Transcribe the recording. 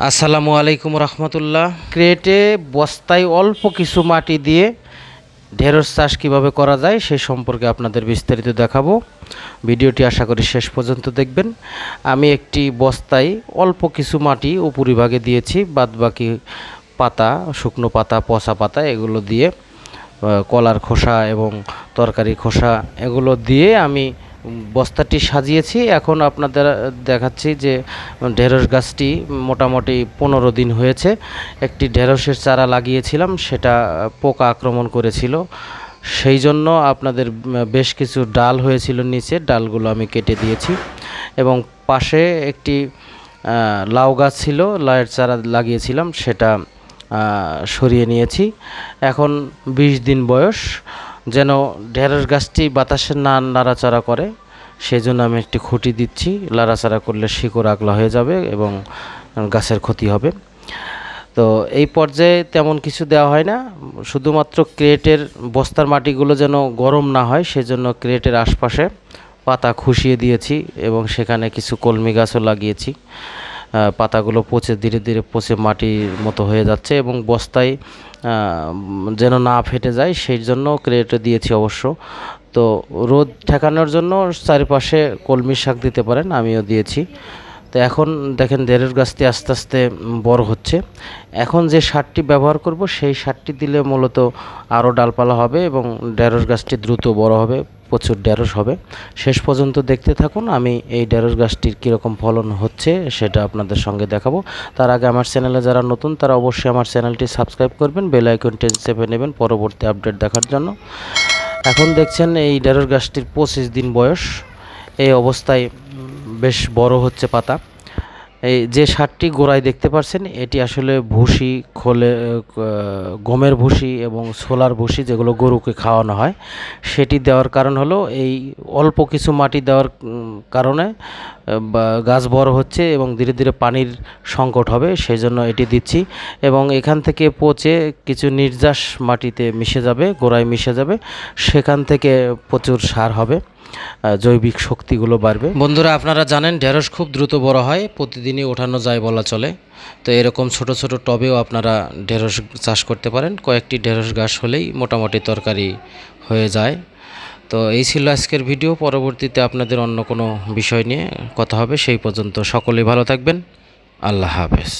আসসালামু আলাইকুম রহমতুল্লাহ। ক্রেটে বস্তায় অল্প কিছু মাটি দিয়ে ঢেঁড়স চাষ কীভাবে করা যায় সে সম্পর্কে আপনাদের বিস্তারিত দেখাবো। ভিডিওটি আশা করি শেষ পর্যন্ত দেখবেন। আমি একটি বস্তায় অল্প কিছু মাটি উপরিভাগে দিয়েছি, বাদবাকি পাতা, শুকনো পাতা, পচা পাতা এগুলো দিয়ে কলার খোসা এবং তরকারি খোসা এগুলো দিয়ে আমি বস্তাটি সাজিয়েছি। এখন আপনাদের দেখাচ্ছি যে ঢেঁড়স গাছটি মোটামুটি পনেরো দিন হয়েছে। একটি ঢেঁড়সের চারা লাগিয়েছিলাম, সেটা পোকা আক্রমণ করেছিল। সেই জন্য আপনাদের বেশ কিছু ডাল হয়েছিল নিচে, ডালগুলো আমি কেটে দিয়েছি। এবং পাশে একটি লাউ গাছ ছিল, লাউয়ের চারা লাগিয়েছিলাম, সেটা সরিয়ে নিয়েছি। এখন বিশ দিন বয়স। যেন ঢেঁড়স গাছটি বাতাসে না নাড়াচাড়া করে সেই জন্য আমি একটি খুঁটি দিচ্ছি। নাড়াচাড়া করলে শিকড় আগলা হয়ে যাবে এবং গাছের ক্ষতি হবে। তো এই পর্যায়ে তেমন কিছু দেওয়া হয় না। শুধুমাত্র ক্রেটের বস্তার মাটিগুলো যেন গরম না হয়, সেজন্য ক্রেটের আশপাশে পাতা খুশিয়ে দিয়েছি এবং সেখানে কিছু কলমি গাছও লাগিয়েছি। পাতাগুলো পচে ধীরে ধীরে পচে মাটির মতো হয়ে যাচ্ছে এবং বস্তায় যেন না ফেটে যায়, সেই জন্য ক্রেটে দিয়েছি অবশ্য। তো রোদ ঠেকানোর জন্য চারিপাশে কলমি শাক দিতে পারেন, আমিও দিয়েছি। তো এখন দেখেন দেড়ের গাছটি আস্তে আস্তে বড় হচ্ছে। এখন যে সারটি ব্যবহার করব, সেই সারটি দিলে মূলত আরও ডালপালা হবে এবং ঢেঁড়স গাছটি দ্রুত বড় হবে। প্রচুর ঢেঁড়স হবে। শেষ পর্যন্ত দেখতে থাকুন, আমি এই ঢেঁড়স গাছটির কীরকম ফলন হচ্ছে সেটা আপনাদের সঙ্গে দেখাবো। তার আগে আমার চ্যানেলে যারা নতুন, তারা অবশ্যই আমার চ্যানেলটি সাবস্ক্রাইব করবেন, বেল আইকনটি চেপে নেবেন পরবর্তী আপডেট দেখার জন্য। এখন দেখছেন এই ঢেঁড়স গাছটির পঁচিশ দিন বয়স। এই অবস্থায় বেশ বড় হচ্ছে পাতা। এই যে সারটি গোড়ায় দেখতে পাচ্ছেন এটি আসলে ভুসি, খোলে গমের ভুসি এবং ছোলার ভুসি যেগুলো গরুকে খাওয়ানো হয়, সেটি দেওয়ার কারণ হলো এই অল্প কিছু মাটি দেওয়ার কারণে গাছ বড় হচ্ছে এবং ধীরে ধীরে পানির সংকট হবে সেই জন্য এটি দিচ্ছি এবং এখান থেকে পচে কিছু নির্যাস মাটিতে মিশে যাবে, গোড়ায় মিশে যাবে, সেখান থেকে প্রচুর সার হবে। জৈবিক শক্তিগুলো বাড়বে। বন্ধুরা, আপনারা জানেন ঢেঁড়স খুব দ্রুত বড় হয়, প্রতিদিনই ওঠানো যায় বলা চলে। তো এরকম ছোট ছোট টবেও আপনারা ঢেঁড়স চাষ করতে পারেন। কয়েকটি ঢেঁড়স গাছ হলেই মোটামুটি তরকারি হয়ে যায়। তো এই ছিল আজকের ভিডিও। পরবর্তীতে আপনাদের অন্য কোনো বিষয় নিয়ে কথা হবে। সেই পর্যন্ত সকলেই ভালো থাকবেন। আল্লাহ হাফেজ।